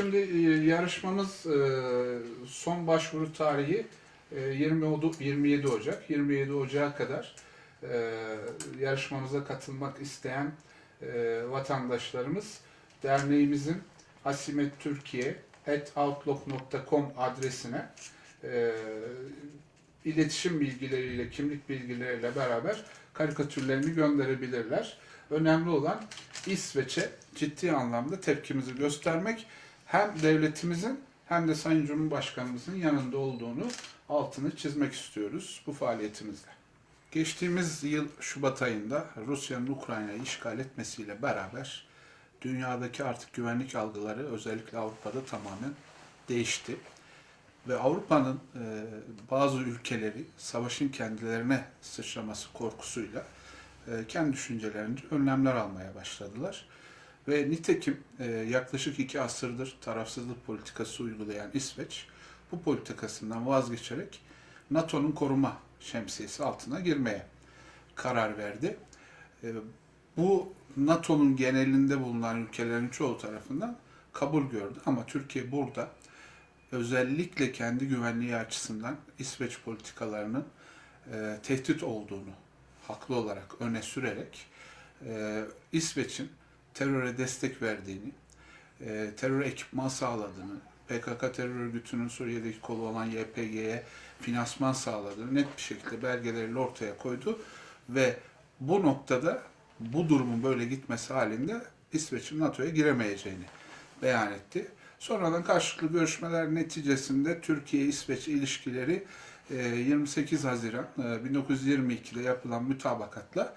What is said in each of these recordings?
şimdi e, yarışmamız e, son başvuru tarihi e, 20 Odu- 27 Ocak. 27 Ocak'a kadar e, yarışmamıza katılmak isteyen e, vatandaşlarımız derneğimizin Hasimet Türkiye outlook.com adresine e, iletişim bilgileriyle, kimlik bilgileriyle beraber karikatürlerini gönderebilirler. Önemli olan İsveç'e ciddi anlamda tepkimizi göstermek hem devletimizin hem de Sayın Cumhurbaşkanımızın yanında olduğunu altını çizmek istiyoruz bu faaliyetimizle. Geçtiğimiz yıl Şubat ayında Rusya'nın Ukrayna'yı işgal etmesiyle beraber dünyadaki artık güvenlik algıları özellikle Avrupa'da tamamen değişti. Ve Avrupa'nın e, bazı ülkeleri savaşın kendilerine sıçraması korkusuyla e, kendi düşüncelerince önlemler almaya başladılar. Ve nitekim e, yaklaşık iki asırdır tarafsızlık politikası uygulayan İsveç bu politikasından vazgeçerek NATO'nun koruma şemsiyesi altına girmeye karar verdi. E, bu NATO'nun genelinde bulunan ülkelerin çoğu tarafından kabul gördü ama Türkiye burada özellikle kendi güvenliği açısından İsveç politikalarının e, tehdit olduğunu haklı olarak öne sürerek e, İsveç'in teröre destek verdiğini, e, terör ekipman sağladığını, PKK terör örgütünün Suriye'deki kolu olan YPG'ye finansman sağladığını net bir şekilde belgeleriyle ortaya koydu ve bu noktada bu durumun böyle gitmesi halinde İsveç'in NATO'ya giremeyeceğini beyan etti. Sonradan karşılıklı görüşmeler neticesinde Türkiye-İsveç ilişkileri e, 28 Haziran e, 1922'de yapılan mütabakatla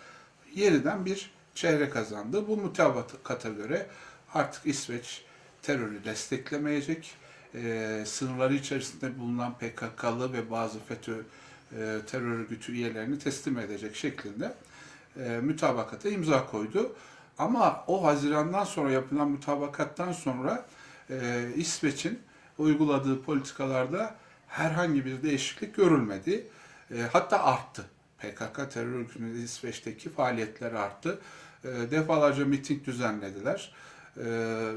yeniden bir çehre kazandı. Bu mutabakata göre artık İsveç terörü desteklemeyecek. E, sınırları içerisinde bulunan PKK'lı ve bazı FETÖ e, terör örgütü üyelerini teslim edecek şeklinde e, mütabakata imza koydu. Ama o Haziran'dan sonra yapılan mutabakattan sonra e, İsveç'in uyguladığı politikalarda herhangi bir değişiklik görülmedi. E, hatta arttı. PKK terör örgütünün İsveç'teki faaliyetleri arttı. E, defalarca miting düzenlediler. E,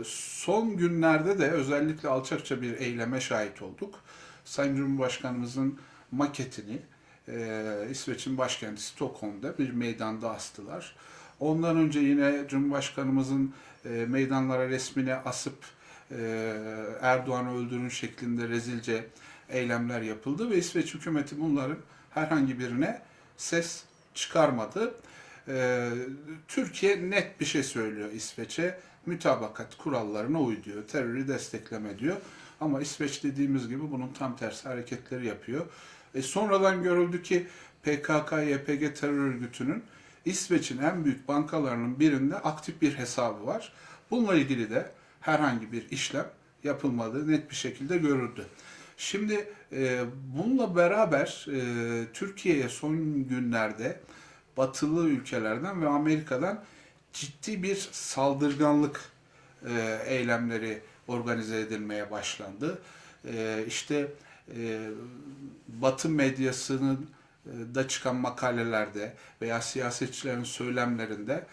son günlerde de özellikle alçakça bir eyleme şahit olduk. Sayın Cumhurbaşkanımızın maketini e, İsveç'in başkenti Stockholm'da bir meydanda astılar. Ondan önce yine Cumhurbaşkanımızın meydanlara resmini asıp Erdoğan'ı öldürün şeklinde rezilce eylemler yapıldı ve İsveç hükümeti bunların herhangi birine ses çıkarmadı. E, Türkiye net bir şey söylüyor İsveç'e. Mütabakat kurallarına uy diyor. Terörü destekleme diyor. Ama İsveç dediğimiz gibi bunun tam tersi hareketleri yapıyor. E sonradan görüldü ki PKK, YPG terör örgütünün İsveç'in en büyük bankalarının birinde aktif bir hesabı var. Bununla ilgili de herhangi bir işlem yapılmadığı net bir şekilde görüldü. Şimdi e, bununla beraber e, Türkiye'ye son günlerde batılı ülkelerden ve Amerika'dan ciddi bir saldırganlık e, eylemleri organize edilmeye başlandı. E, işte e, Batı medyasının e, da çıkan makalelerde veya siyasetçilerin söylemlerinde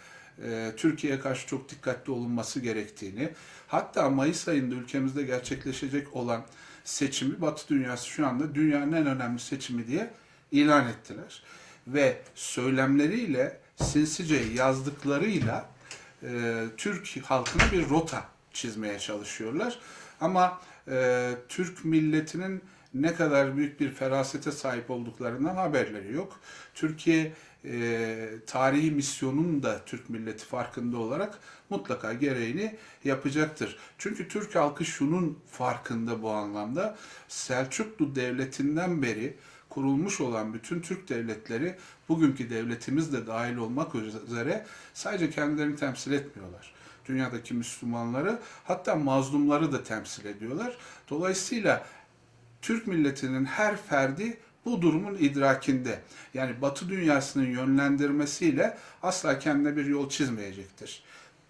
e, Türkiye'ye karşı çok dikkatli olunması gerektiğini, hatta Mayıs ayında ülkemizde gerçekleşecek olan seçimi Batı dünyası şu anda dünyanın en önemli seçimi diye ilan ettiler. Ve söylemleriyle, sinsice yazdıklarıyla e, Türk halkına bir rota çizmeye çalışıyorlar. Ama e, Türk milletinin ne kadar büyük bir ferasete sahip olduklarından haberleri yok. Türkiye e, tarihi misyonun da Türk milleti farkında olarak mutlaka gereğini yapacaktır. Çünkü Türk halkı şunun farkında bu anlamda. Selçuklu Devleti'nden beri kurulmuş olan bütün Türk devletleri bugünkü devletimiz de dahil olmak üzere sadece kendilerini temsil etmiyorlar. Dünyadaki Müslümanları hatta mazlumları da temsil ediyorlar. Dolayısıyla Türk milletinin her ferdi bu durumun idrakinde. Yani Batı dünyasının yönlendirmesiyle asla kendine bir yol çizmeyecektir.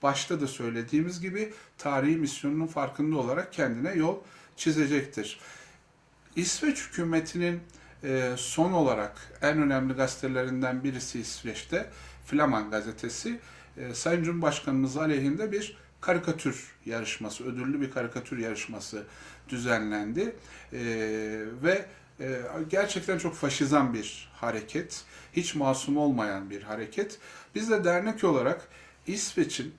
Başta da söylediğimiz gibi tarihi misyonunun farkında olarak kendine yol çizecektir. İsveç hükümetinin son olarak en önemli gazetelerinden birisi İsveç'te Flaman gazetesi e, Sayın Cumhurbaşkanımız aleyhinde bir karikatür yarışması, ödüllü bir karikatür yarışması düzenlendi. E, ve e, gerçekten çok faşizan bir hareket, hiç masum olmayan bir hareket. Biz de dernek olarak İsveç'in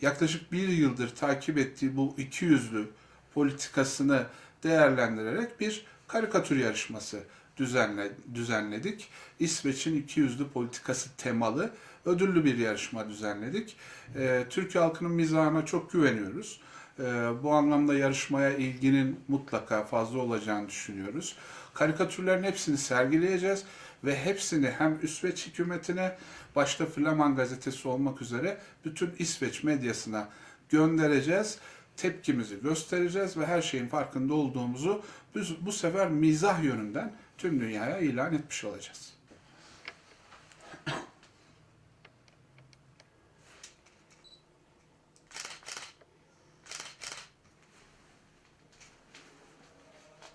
yaklaşık bir yıldır takip ettiği bu iki yüzlü politikasını değerlendirerek bir karikatür yarışması düzenle, düzenledik. İsveç'in iki yüzlü politikası temalı ödüllü bir yarışma düzenledik. Ee, Türk halkının mizahına çok güveniyoruz. Ee, bu anlamda yarışmaya ilginin mutlaka fazla olacağını düşünüyoruz. Karikatürlerin hepsini sergileyeceğiz ve hepsini hem İsveç hükümetine başta Flaman gazetesi olmak üzere bütün İsveç medyasına göndereceğiz. Tepkimizi göstereceğiz ve her şeyin farkında olduğumuzu biz bu sefer mizah yönünden tüm dünyaya ilan etmiş olacağız.